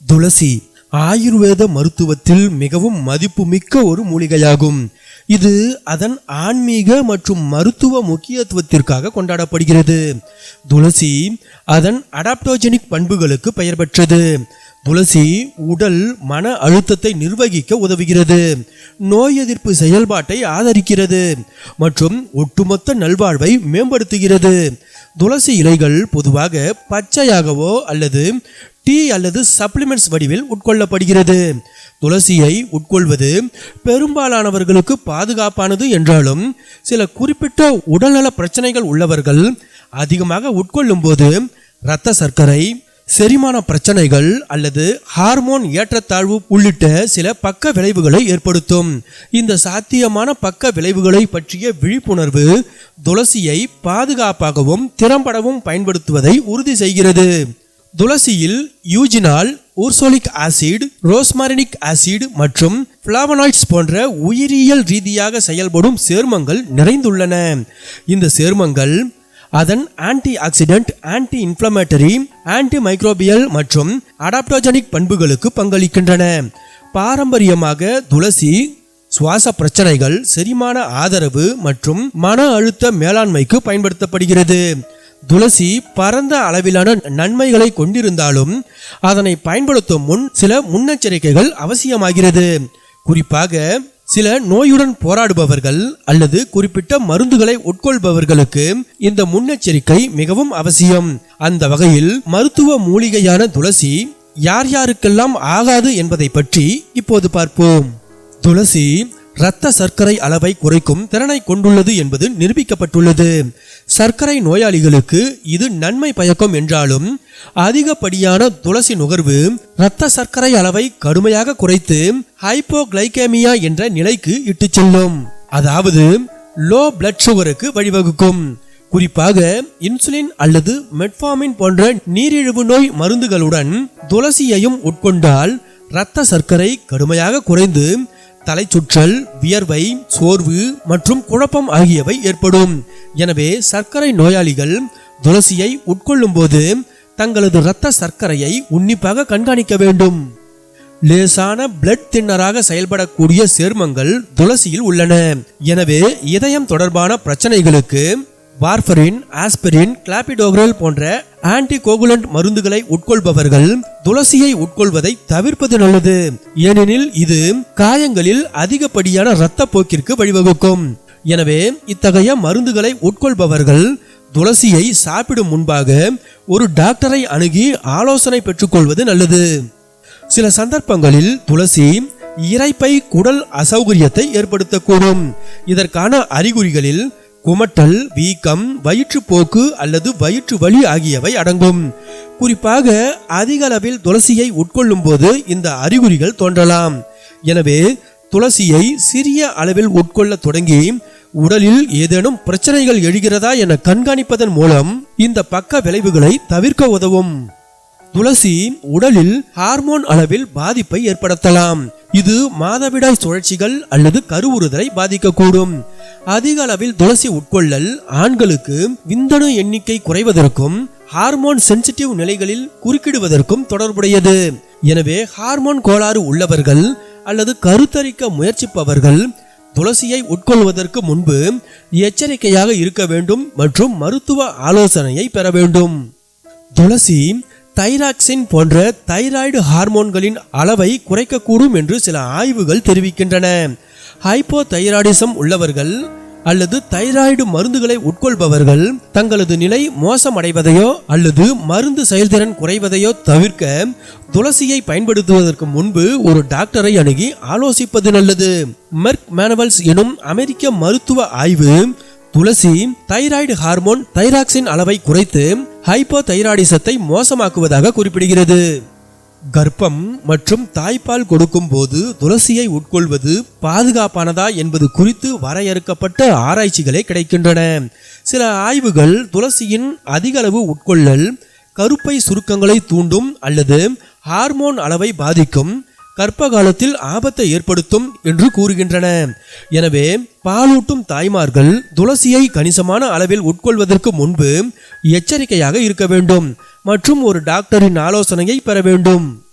துளசி ஆயுர்வேத மருத்துவத்தில் மிகவும் மதிப்புமிக்க ஒரு மூலிகையாகும். இது அதன் ஆன்மீக மற்றும் மருத்துவ முக்கியத்துவத்திற்காக கொண்டாடப்படுகிறது. துளசி அதன் அடாப்டோஜெனிக் பண்புகளுக்கு பெயர் பெற்றது. துளசி உடல் மன அழுத்தத்தை நிர்வகிக்க உதவுகிறது. நோய் எதிர்ப்பு செயல்பாட்டை ஆதரிக்கிறது மற்றும் ஒட்டுமொத்த நல்வாழ்வை மேம்படுத்துகிறது. துளசி இலைகள் பொதுவாக பச்சையாகவோ அல்லது டீ அல்லது சப்ளிமெண்ட்ஸ் வடிவில் உட்கொள்ளப்படுகிறது. துளசியை உட்கொள்வது பெரும்பாலானவர்களுக்கு பாதுகாப்பானது என்றாலும் சில குறிப்பிட்ட உடல்நல பிரச்சனைகள் உள்ளவர்கள் அதிகமாக உட்கொள்ளும் போது இரத்த சர்க்கரை செரிமான பிரச்சனைகள் அல்லது ஹார்மோன் ஏற்றத்தாழ்வு உள்ளிட்ட சில பக்க விளைவுகளை ஏற்படுத்தும். இந்த சாத்தியமான பக்க விளைவுகளை பற்றிய விழிப்புணர்வு துளசியை பாதுகாப்பாகவும் திறம்படவும் பயன்படுத்துவதை உறுதி செய்கிறது. துளசியில் eugenol ursolic acid rosmarinic acid மற்றும் பிளாவனாய்ட்ஸ் போன்ற உயிரியல் ரீதியாக செயல்படும் சேர்மங்கள் நிறைந்துள்ளன. இந்த சேர்மங்கள் அதன் anti accident anti inflammatory anti microbial மற்றும் அடாப்டோஜெனிக் பண்புகளுக்கு பங்களிக்கின்றன. பாரம்பரியமாக துளசி சுவாச பிரச்சனைகள் செரிமான ஆதரவு மற்றும் மன அழுத்த மேலாண்மைக்கு பயன்படுத்தப்படுகிறது. துளசி பரந்த அளவிலான நன்மைகளை கொண்டிருந்தாலும் அதனை பயன்படுத்தும் முன் சில முன்னெச்சரிக்கைகள் அவசியமாகிறது. குறிப்பாக சில நோயுடன் போராடுபவர்கள் அல்லது குறிப்பிட்ட மருந்துகளை உட்கொள்பவர்களுக்கு இந்த முன்னெச்சரிக்கை மிகவும் அவசியம். அந்த வகையில் மருத்துவ மூலிகையான துளசி யார் யாருக்கெல்லாம் ஆகாது என்பதை பற்றி இப்போது பார்ப்போம். துளசி இரத்த சர்க்கரை அளவை குறைக்கும் திறனை கொண்டுள்ளது என்பது நிரூபிக்கப்பட்டுள்ளது. சர்க்கரை நோயாளிகளுக்கு இது நன்மை பயக்கும் என்றாலும் அதிகப்படியான துளசி நுகர்வு இரத்த சர்க்கரை அளவை கடுமையாக குறைத்து ஹைப்போகிளைகேமியா என்ற நிலைக்கு இட்டுச் செல்லும். அதாவது லோ பிளட் சுகருக்கு வழிவகுக்கும். குறிப்பாக இன்சுலின் அல்லது மெட்ஃபார்மின் போன்ற நீரிழிவு நோய் மருந்துகளுடன் துளசியையும் உட்கொண்டால் இரத்த சர்க்கரை கடுமையாக குறைந்து தலைச்சுற்றல் வியர்வை சோர்வு மற்றும் குழப்பம் ஆகியவை ஏற்படும். எனவே சர்க்கரை நோயாளிகள் துளசியை உட்கொள்ளும் போது தங்களது இரத்த சர்க்கரையை உன்னிப்பாக கண்காணிக்க வேண்டும். லேசான பிளட் தின்னராக செயல்படக்கூடிய சேர்மங்கள் துளசியில் உள்ளன. எனவே இதயம் தொடர்பான பிரச்சனைகளுக்கு வார்ஃபரின் ஆஸ்பிரின் கிளாபிடோக்ரல் போன்ற ஆன்டி கோகுலண்ட் மருந்துகளை உட்கொள்பவர்கள் துளசியை உட்கொள்வதை தவிர்ப்பது நல்லது. ஏனெனில் இது காயங்களில் அதிகப்படியான இரத்த போக்கிற்கு வழிவகுக்கும். எனவே இத்தகைய மருந்துகளை உட்கொள்பவர்கள் துளசியை சாப்பிடும் முன்பாக ஒரு டாக்டரை அணுகி ஆலோசனை பெற்றுக்கொள்வது நல்லது. சில சந்தர்ப்பங்களில் துளசி இரைப்பை குடல் அசௌகரியத்தை ஏற்படுத்தக்கூடும். இதற்கான அறிகுறிகளில் குமட்டல் வீக்கம் வயிற்றுப்போக்கு அல்லது வயிற்று வலி ஆகியவை அடங்கும். குறிப்பாக அதிக அளவில் துளசியை உட்கொள்ளும் போது இந்த அறிகுறிகள் தோன்றலாம். எனவே துளசியை சிறிய அளவில் உட்கொள்ள தொடங்கி உடலில் ஏதேனும் பிரச்சனைகள் எழுகிறதா என கண்காணிப்பதன் மூலம் இந்த பக்க விளைவுகளை தவிர்க்க உதவும். துளசி உடலில் ஹார்மோன் அளவில் பாதிப்பை ஏற்படுத்தலாம். இது மாதவிடாய் சுழற்சிகள் அல்லது கருவுறுதலை பாதிக்கக்கூடும். அதிக அளவில் துளசி உட்கொள்ளல் ஆண்களுக்கு விந்தணு எண்ணிக்கை குறைவதற்கும் ஹார்மோன் சென்சிட்டிவ் நிலைகளில் குறுக்கிடுவதற்கும் தொடர்புடையது. எனவே ஹார்மோன் கோளாறு உள்ளவர்கள் அல்லது கருத்தரிக்க முயற்சிப்பவர்கள் துளசியை உட்கொள்வதற்கு முன்பு எச்சரிக்கையாக இருக்க வேண்டும் மற்றும் மருத்துவ ஆலோசனையை பெற வேண்டும். துளசி தைராக்சின் போன்ற தைராய்டு ஹார்மோன்களின் அளவை குறைக்கக்கூடும் என்று சில ஆய்வுகள் தெரிவிக்கின்றன. ஹைப்போ தைராய்டிசம் உள்ளவர்கள் அல்லது தைராய்டு மருந்துகளை உட்கொள்பவர்கள் தங்களது நிலை மோசமடைவதையோ அல்லது மருந்து செயல்திறன் குறைவதையோ தவிர்க்க துளசியை பயன்படுத்துவதற்கு முன்பு ஒரு டாக்டரை அணுகி ஆலோசிப்பது நல்லது. மெர்க் மேனுவல்ஸ் எனும் அமெரிக்க மருத்துவ ஆய்வு துளசி தைராய்டு ஹார்மோன் தைராக்சின் அளவை குறைத்து ஹைப்போ தைராய்டிசத்தை மோசமாக்குவதாக குறிப்பிடுகிறது. கர்ப்பம் மற்றும் தாய்ப்பால் கொடுக்கும் போது துளசியை உட்கொள்வது பாதுகாப்பானதா என்பது குறித்து வரையறுக்கப்பட்ட ஆராய்ச்சிகளே கிடைக்கின்றன. சில ஆய்வுகள் துளசியின் அதிகளவு உட்கொள்ளல் கருப்பை சுருக்கங்களை தூண்டும் அல்லது ஹார்மோன் அளவை பாதிக்கும் கர்ப்ப காலத்தில் ஆபத்தை ஏற்படுத்தும் என்று கூறுகின்றன. எனவே பாலூட்டும் தாய்மார்கள் துளசியை கணிசமான அளவில் உட்கொள்வதற்கு முன்பு எச்சரிக்கையாக இருக்க வேண்டும் மற்றும் ஒரு டாக்டரின் ஆலோசனையை பெற வேண்டும்.